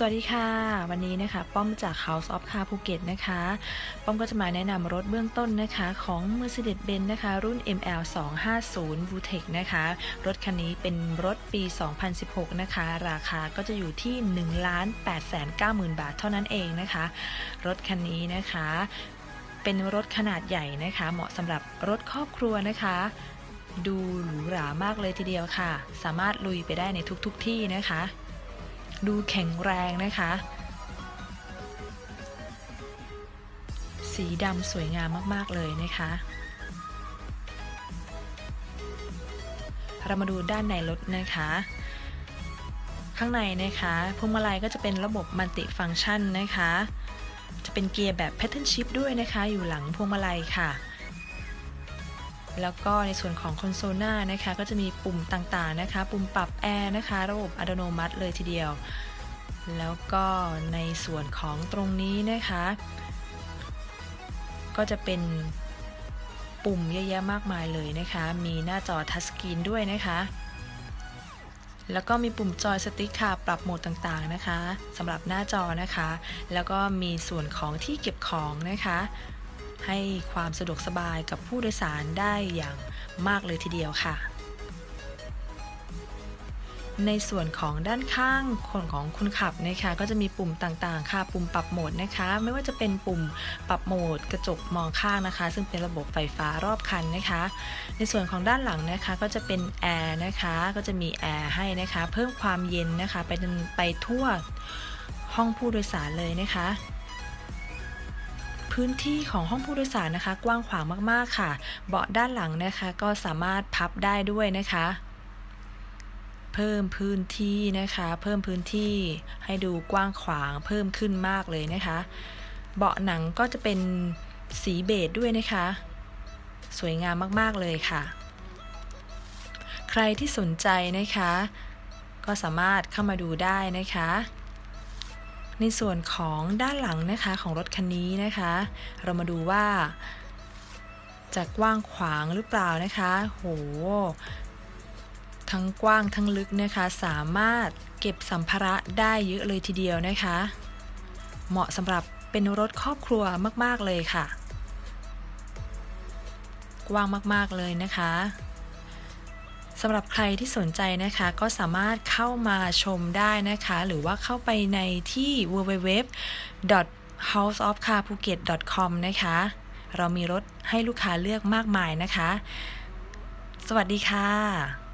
สวัสดีค่ะ วันนี้นะคะ ป้อมจาก House of Car ภูเก็ตนะคะ ป้อมก็จะมาแนะนำรถเบื้องต้นนะคะ ของ Mercedes-Benz นะคะ รุ่น ML 250 VTEC นะคะ รถคันนี้เป็นรถปี 2016 นะคะ ราคาก็จะอยู่ที่ 1,890,000 บาทเท่านั้นเองนะคะ รถคันนี้นะคะ เป็นรถขนาดใหญ่นะคะ เหมาะสำหรับรถครอบครัวนะคะดูหรูหรามากเลยทีเดียวค่ะ สามารถลุยไปได้ในทุกๆทที่นะคะ ดูแข็งแรงนะคะ สีดำสวยงามมาก ๆ เลยนะคะ เรามาดูด้านในรถนะคะ ข้างในนะคะพวงมาลัยก็จะเป็นระบบมัลติฟังก์ชันนะคะ จะเป็นเกียร์แบบ Pattern Shift ด้วยนะคะ อยู่หลังพวงมาลัยค่ะ แล้วก็ในส่วนของคอนโซลหน้านะคะก็จะมีปุ่มต่างๆนะคะ ปุ่มปรับแอร์นะคะ ระบบอัตโนมัติเลยทีเดียว แล้วก็ในส่วนของตรงนี้นะคะ ก็จะเป็นปุ่มเยอะแยะมากมายเลยนะคะ มีหน้าจอทัชสกรีนด้วยนะคะ แล้วก็มีปุ่มจอยสติ๊กค่ะ ปรับโหมดต่างๆนะคะสำหรับหน้าจอนะคะ แล้วก็มีส่วนของที่เก็บของนะคะ ให้ความสะดวกสบายกับผู้โดยสารได้อย่างมากเลยทีเดียวค่ะ ในส่วนของด้านข้างคนของคนขับนะคะก็จะมีปุ่มต่างๆ ค่ะ ปุ่มปรับโหมดนะคะ ไม่ว่าจะเป็นปุ่มปรับโหมดกระจกมองข้างนะคะ ซึ่งเป็นระบบไฟฟ้ารอบคันนะคะ ในส่วนของด้านหลังนะคะก็จะเป็นแอร์นะคะก็จะมีแอร์ให้นะคะ เพิ่มความเย็นนะคะไปไปทั่วห้องผู้โดยสารเลยนะคะ พื้นที่ของห้องผู้โดยสารนะคะ กว้างขวางมากๆค่ะ เบาะด้านหลังนะคะก็สามารถพับได้ด้วยนะคะ เพิ่มพื้นที่นะคะ เพิ่มพื้นที่ให้ดูกว้างขวางเพิ่มขึ้นมากเลยนะคะ เบาะหนังก็จะเป็นสีเบจด้วยนะคะ สวยงามมากๆเลยค่ะ ใครที่สนใจนะคะ ก็สามารถเข้ามาดูได้นะคะ ในส่วนของด้านหลังนะคะของรถคันนี้นะคะ เรามาดูว่าจะกว้างขวางหรือเปล่านะคะ โห ทั้งกว้างทั้งลึกนะคะ สามารถเก็บสัมภาระได้เยอะเลยทีเดียวนะคะ เหมาะสำหรับเป็นรถครอบครัวมาก ๆ เลยค่ะ กว้างมาก ๆ เลยนะคะ สำหรับใครที่สนใจนะคะก็สามารถเข้ามาชมได้นะคะ หรือว่าเข้าไปในที่ www.houseofcarphuket.com นะคะ เรามีรถให้ลูกค้าเลือกมากมายนะคะ สวัสดีค่ะ